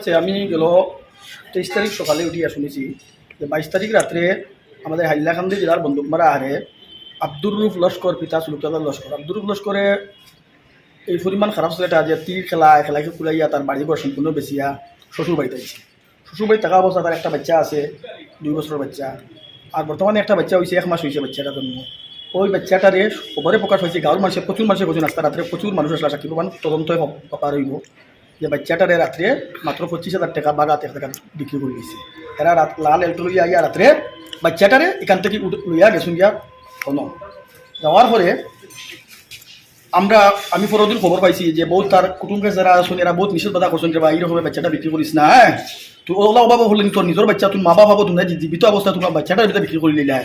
আচ্ছা আমি গেল তেইশ তারিখ সকালে উঠিয়া শুনেছি যে বাইশ তারিখ রাত্রে আমাদের হাইলাকান্দি জেলার বন্দুকমারা আহারে আব্দুর রুফ লস্কর, পিতা সুলুকাদার লস্কর। আব্দুর রুফ লস্করে এই পরিমাণ খারাপ ছেলেটা যে তীর খেলা, খেলাকে কুলাইয়া তার বাড়ি ঘর সম্পূর্ণ বেশিয়া শ্বশুর বাড়িতে আইছে শ্বশুর থাকা অবস্থা তার একটা বাচ্চা আছে, দুই বছরের বাচ্চা। আর বর্তমানে একটা বাচ্চা হয়েছে এক মাস হয়েছে বাচ্চাটা জন্ম ওই বাচ্চাটারে খবরে প্রকাশ হয়েছে গাঁৱৰ মানুষে প্রচুর মানুষের কৈছে রাস্তা রাত্রে প্রচুর মানুষ আসলে সাক্ষী প্রমাণ তদন্তই পার হইব। যে বাচ্চাটারে রাত্রে মাত্র পঁচিশ হাজার টাকা বাগাত টাকা বিক্রি করে দিয়েছে। এরা রাত লাল এলটো লইয়া ইয়া রাত্রে বাচ্চাটারে এখান থেকে লইয়া গেছুন গিয়া কোনো। যাওয়ার পরে আমরা, আমি পরদিন খবর পাইছি যে বহুত তার কুটুম্বে যারা আছেন, এরা বহুত নিষেধ বাধা করছেন যে বা এইরকম বাচ্চাটা বিক্রি করিস না হ্যাঁ? তুই ওলা অভাব হলেন, তোর নিজের বাচ্চা তুমি মা বাবা তোমরা, জীবিত অবস্থা তোমার বাচ্চাটা বিক্রি করে দিলা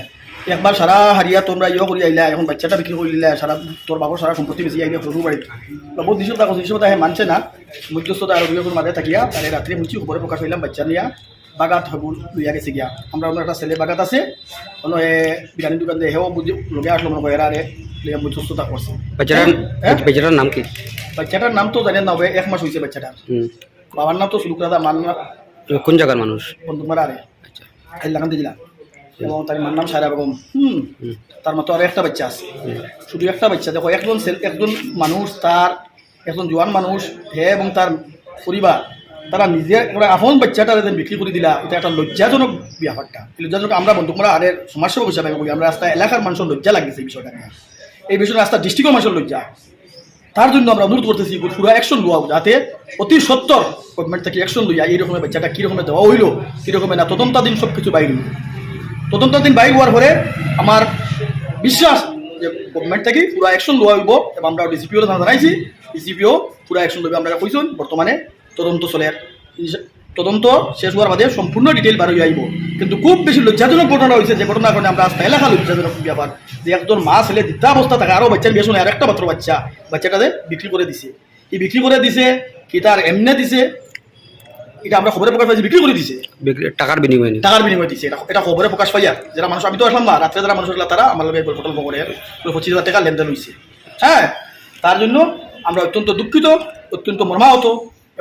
একবার সারা হারিয়া তোমরা ইয়ে করি আইলা এখন বাচ্চাটা বিক্রি করে দিলা সারা তোর বাবার সারা সম্পত্তি বেশি আইলে শ্বশুর বাড়ি বহুত নিষেধ বাধা করছে নিষেধ বাধা মানছে না। মধ্যস্থতা আর অভিযোগের মাঝে থাকিয়া তাহলে রাত্রে মুচি উপরে প্রকাশ হইলাম বাচ্চা নিয়া বাগাত হবু লইয়া গেছে গিয়া আমরা ওনার একটা ছেলে বাগাত আছে কোনো এ বিরিয়ানি দোকান দিয়ে হেও বুঝি লগে আসলো মনে হয় রে লইয়া মধ্যস্থতা করছে বাচ্চাটার? নাম কি? বাচ্চাটার নাম তো জানেন না হবে এক মাস হয়েছে বাচ্চাটার হুম। বাবার নাম তো সুলুক দাদা মান কোন জায়গার মানুষ বন্ধু মারা আরে আচ্ছা। হাইলাকান দিলা এবং তার মার নাম সারা বেগম। হুম। তার মতো আর একটা বাচ্চা আছে। শুধু একটা বাচ্চা। দেখো, একজন একজন মানুষ, তার একজন জোয়ান মানুষ হে এবং তার পরিবার, তারা নিজে ওরা আপন বাচ্চাটা যেন বিক্রি করে দিলা। এটা একটা লজ্জাজনক ব্যাপারটা। লজ্জাজনক আমরা বন্ধুকরা আরে সমাজসেবক হিসাবে বলি, আমরা রাস্তা এলাকার মানুষের লজ্জা লাগছে এই বিষয়টা নিয়ে। এই বিষয়টা রাস্তা ডিস্ট্রিক্টের মানুষের লজ্জা। তার জন্য আমরা অনুরোধ করতেছি, পুরো অ্যাকশন লওয়া যাতে অতি সত্তর গভর্নমেন্ট থেকে অ্যাকশন লইয়া এই রকমের বাচ্চাটা কীরকমের দেওয়া হইল কীরকমের না, তদন্তাধীন সব কিছু বাইরে। তদন্তাধীন বাইর হওয়ার পরে আমার বিশ্বাস যে গভর্নমেন্ট থেকে পুরো অ্যাকশন লওয়া হইব এবং আমরা ডিসিপিও জানাইছি ডিসিপিও পুরো অ্যাকশন লইবে আমরা কইছেন, বর্তমানে তদন্ত চলে। তদন্ত শেষ হওয়ার বাদে সম্পূর্ণ ডিটেল বার হয়ে আইব। কিন্তু খুব বেশি লজ্জাজনক ঘটনা হয়েছে যে ঘটনা কারণে আমরা আস্তে এলাকা লজ্জাজনক ব্যাপার। যে একজন মা ছেলে দ্বিতীয় অবস্থা থাকে আরও বাচ্চার বিয়ে শুনে আর একটা মাত্র বাচ্চা বাচ্চাটাতে বিক্রি করে দিছে। কি বিক্রি করে দিছে, কি তার এমনে দিছে? এটা আমরা খবরে প্রকাশ পাইছি বিক্রি করে দিছে। টাকার বিনিময়ে টাকার বিনিময় দিচ্ছে এটা এটা খবরে প্রকাশ পাইয়া যারা মানুষ আমি তো আসলাম না রাত্রে যারা মানুষ তারা আমার লগে পটল করে পঁচিশ হাজার টাকা লেনদেন হয়েছে হ্যাঁ তার জন্য আমরা অত্যন্ত দুঃখিত অত্যন্ত মর্মাহত।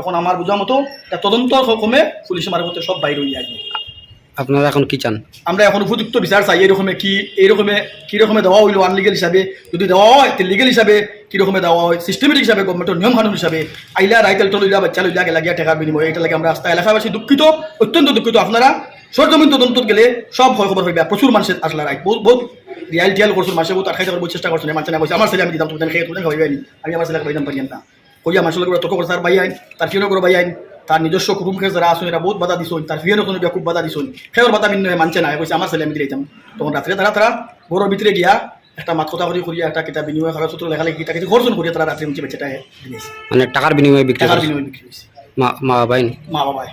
এখন আমার বোঝা মতো এটা তদন্ত কমে পুলিশের মারফতে সব বাইরে হয়ে আসবে। আপনারা এখন কি চান? আমরা এখন উপযুক্ত বিচার চাই এরকমে কি এইরকমে কীরকমে দেওয়া হইল আনলিগেল হিসাবে? যদি দেওয়া হয় লিগেল হিসাবে কীরকমে দেওয়া হয়? সিস্টেমেটিক হিসাবে গভর্নমেন্টের নিয়ম কানুন হিসাবে? আইলা রাইতেল টলিলা বাচ্চা লইলা গেলা গিয়া টাকার বিনিময়ে। এটা লাগে আমরা রাস্তা এলাকাবাসী দুঃখিত, অত্যন্ত দুঃখিত। আপনারা সরজমিন তদন্ত গেলে সব ভয় খবর হইবে। প্রচুর মানুষের আসলে রাইট বহুত বহুত রিয়াল টিয়াল করছেন মানুষের বহুত আর খাইতে চেষ্টা করছেন। মানুষ না কইছে আমার ছেলে আমি দিতাম, তুমি খেয়ে তুমি খাইবে আমি আমার ছেলেকে পাইতাম পারিয়াম না কইয়া মানুষের তর্ক করে তার বাই আইন। তার কিনো করে বাই আইন? তার নিজস্ব কুটুম খেয়ে যারা আসুন এরা বহুত বাধা দিছুন তার ফিয়ের কোনো খুব বাধা দিছুন ফের বাধা মিন্ন মানছে না কইছে আমার ছেলে আমি দিলাইতাম তখন রাত্রে তারা তারা ঘরের ভিতরে গিয়া একটা মাত কথা করি করিয়া একটা কিতাব বিনিময় সূত্র লেখালেখি কিতা কিছু খরচন করিয়া তারা রাত্রে মুচে বেঁচে মানে টাকার বিনিময়ে বিক্রি টাকার বিনিময়ে বিক্রি হয়েছে মা মা বাবাই মা বাবায়